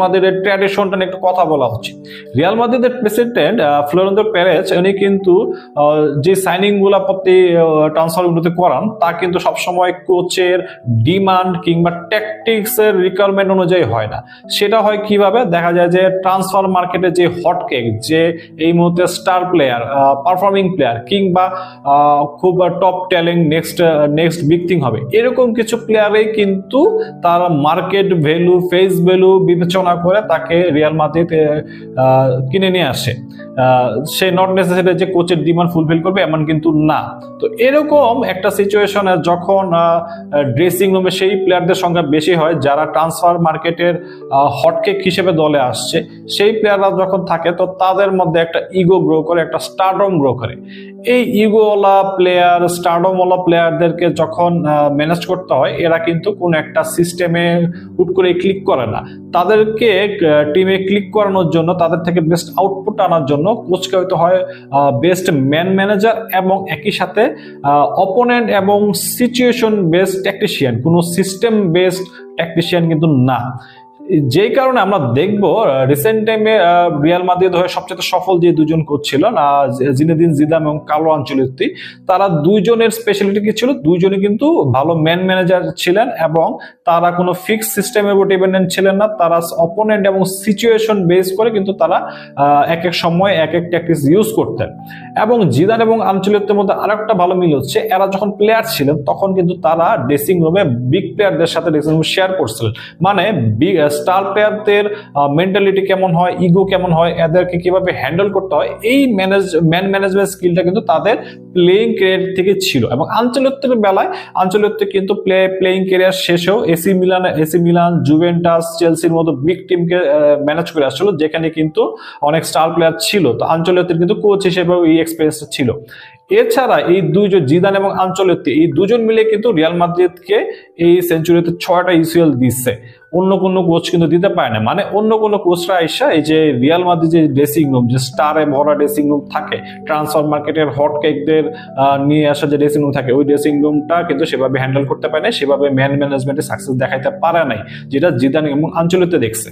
মাদ্রিদের ট্র্যাডিশনটা নিয়ে একটু কথা বলা উচিত। রিয়াল মাদ্রিদের প্রেসিডেন্ট ফ্লোরেন্দো প্যারেজ উনি কিন্তু যে সাইনিংগুলা প্রতি ট্রান্সফার গুলোতে করান, তা কিন্তু সবসময় কোচের ডিমান্ড কিংবা ট্যাকটিক্স এর রিকোয়ারমেন্ট অনুযায়ী হয় না। সেটা হয় কীভাবে? দেখা যায় যে ট্রান্সফার মার্কেটে যে হটকেক যে এই মুহূর্তে স্টার প্লেয়ার পারফর্মিং প্লেয়ার কিংবা খুব top talent next next big হবে। এরকম কিছু প্লেয়ারেই কিন্তু তার মার্কেট ভ্যালু ফেস ভ্যালু বিবেচনা করে তাকে রিয়াল মাদ্রিদ কিনে নিয়ে আসে। সে নট নেসেসারি যে কোচের ডিমান্ড ফুলফিল করবে, এমন কিন্তু না। তো এরকম একটা সিচুয়েশনে যখন ড্রেসিং রুমে সেই প্লেয়ারদের সংখ্যা বেশি হয়, যারা ট্রান্সফার মার্কেটের হটকেক হিসেবে দলে আসছে, সেই প্লেয়াররা যখন থাকে, তো তাদের মধ্যে একটা ইগো গ্রো করে, একটা স্টারডম গ্রো করে। এই ইগোওয়ালা প্লেয়ার স্টারডমওয়ালা প্লেয়ারদেরকে যখন ম্যানেজ করতে হয়, এরা কিন্তু কোন একটা সিস্টেমে হুট করে ক্লিক করে না। তাদেরকে টিমে ক্লিক করানোর জন্য, তাদের থেকে বেস্ট আউটপুট আনার জন্য কোচকে হয়তো হয় বেস্ট ম্যান ম্যানেজার এবং একই সাথে অপোনেন্ট এবং সিচুয়েশন বেসড ট্যাকটিশিয়ান কোনো সিস্টেম বেসড ট্যাকটিশিয়ান কিন্তু না। যেই কারণে আমরা দেখব রিসেন্ট টাইমে রিয়াল মাদ্রিদ হয়ে সবচেয়ে সফল যে দুজন কোচ আহ, জিনেদিন জিদান এবং কালো আঞ্চলিক তারা দুইজনের স্পেশালিটি কি ছিল? দুইজনই কিন্তু ভালো ম্যান ম্যানেজার ছিলেন এবং তারা কোনো ফিক্স সিস্টেমের উপর ডিপেন্ডেন্ট ছিলেন না। তারা অপোনেন্ট এবং সিচুয়েশন বেস করে কিন্তু তারা এক এক সময় এক এক ট্যাকটিক্স ইউজ করতেন। এবং জিদান এবং আঞ্চলিকদের মধ্যে আরেকটা ভালো মিল হচ্ছে এরা যখন প্লেয়ার ছিলেন তখন কিন্তু তারা ড্রেসিং রুমে বিগ প্লেয়ারদের সাথে ড্রেসিং রুম শেয়ার করছিলেন। মানে বিগ স্টার প্লেয়ারদের মেন্টালিটি কেমন হয় ইগো কেমন হয়, এদেরকে কীভাবে হ্যান্ডেল করতে হয়, এই ম্যানেজ ম্যান ম্যানেজমেন্ট স্কিলটা কিন্তু তাদের প্লেইং ক্যারিয়ার থেকে ছিল। এবং আঞ্চলিকদের বেলায় আঞ্চলিকতে কিন্তু play playing career শেষেও AC Milan AC Milan Juventus চেলসির মতো বিগ টিমকে ম্যানেজ করে আসছিল, যেখানে কিন্তু অনেক স্টার প্লেয়ার ছিল। তো আঞ্চলিকদের কিন্তু কোচ হিসেবেও এই এক্সপিরিয়েন্সটা ছিল। এছাড়া এই দুইজন জিদান এবং আঞ্চলিক, এই দুজন মিলে কিন্তু রিয়াল মাদ্রিদকে এই সেঞ্চুরিতে ছয়টা ইউসিএল দিচ্ছে। অন্য কোনো কোচ কিন্তু দিতে পারে না। মানে অন্য কোনো কোচরা এসে এই যে রিয়াল মাদ্রিদ যে ড্রেসিং রুম যে স্টারে ভরা ড্রেসিং রুম থাকে ট্রান্সফার মার্কেটের হট কেকদের নিয়ে আসা যে ড্রেসিং রুম থাকে, ওই ড্রেসিং রুমটা কিন্তু সেভাবে হ্যান্ডেল করতে পারে না সেভাবে ম্যান ম্যানেজমেন্টে সাকসেস দেখাইতে পারে নাই, যেটা জিদান এবং আঞ্চলিকতে দেখছে।